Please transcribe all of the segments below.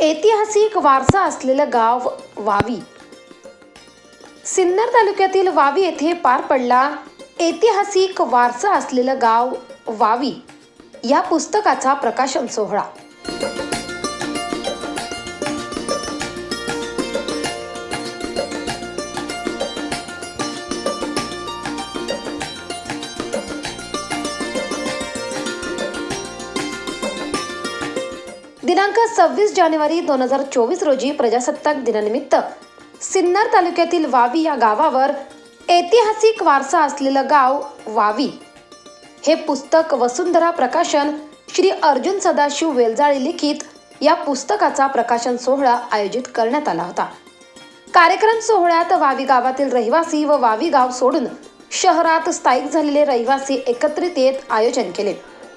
ऐतिहासिक वारसा असलेलं गाव वावी. सिन्नर तालुक्यातील वावी येथे पार पडला ऐतिहासिक वारसा असलेलं गाव वावी. या पुस्तकाचा प्रकाशन सोहळा. दिनांक सव्वीस जानेवारी दोन हजार चोवीस रोजी प्रजासत्ताक दिनानिमित्त सिन्नर तालुक्यातील वावी या गावावर ऐतिहासिक वारसा असलेलं गाव वावी. हे पुस्तक वसुंधरा प्रकाशन श्री अर्जुन सदाशिव वेलजाळे लिखित या पुस्तकाचा प्रकाशन सोहळा आयोजित करण्यात आला होता. कार्यक्रम सोहळ्यात वावी गावातील रहिवासी व वावी गाव सोडून शहरात स्थायिक झालेले रहिवासी एकत्रित येत आयोजन केले.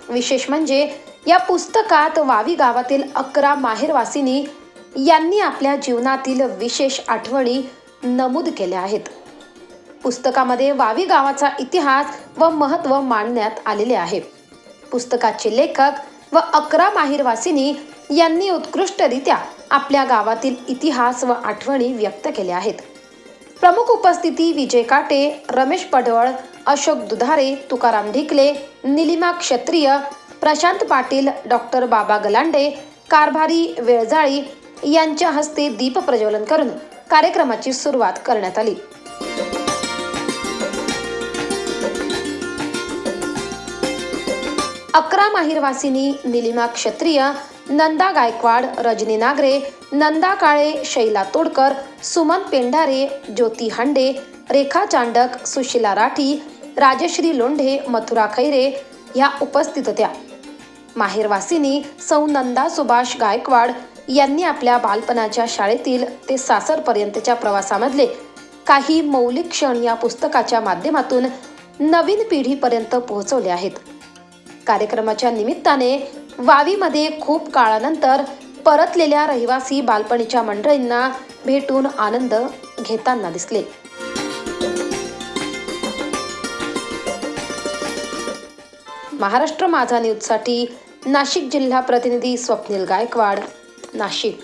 विशेष म्हणजे या पुस्तकात वावी गावातील अकरा माहेरवासिनी यांनी आपल्या जीवनातील विशेष आठवणी नमूद केल्या आहेत. पुस्तकामध्ये वावी गावाचा इतिहास व महत्त्व मांडण्यात आलेले आहे. पुस्तकाचे लेखक व अकरा माहेरवासिनी यांनी उत्कृष्टरित्या आपल्या गावातील इतिहास व आठवणी व्यक्त केल्या आहेत. प्रमुख उपस्थिती विजय काटे रमेश पडवळ अशोक दुधारे तुकाराम ढिकले निलिमा क्षत्रिय प्रशांत पाटील डॉक्टर बाबा गलांडे कारभारी वेळजाळी यांच्या हस्ते दीप प्रज्वलन करून कार्यक्रमाची सुरुवात करण्यात आली. अकरा माहिरवासिनी निलिमा क्षत्रिय नंदा गायकवाड रजनी नागरे नंदा काळे शैला तोडकर सुमन पेंढारे ज्योती हांडे रेखा चांडक सुशिला राठी राजश्री लोंढे मथुरा खैरे ह्या उपस्थित होत्या. माहेरवासिनी सौ नंदा सुभाष गायकवाड यांनी आपल्या बालपणाच्या शाळेतील ते सासरपर्यंतच्या प्रवासामधले काही मौलिक क्षण या पुस्तकाच्या माध्यमातून नवीन पिढीपर्यंत पोहोचवले आहेत. कार्यक्रमाच्या निमित्ताने वावीमध्ये खूप काळानंतर परतलेल्या रहिवासी बालपणीच्या मंडळींना भेटून आनंद घेताना दिसले. महाराष्ट्र माझा न्यूजसाठी नाशिक जिल्हा प्रतिनिधी स्वप्नील गायकवाड नाशिक.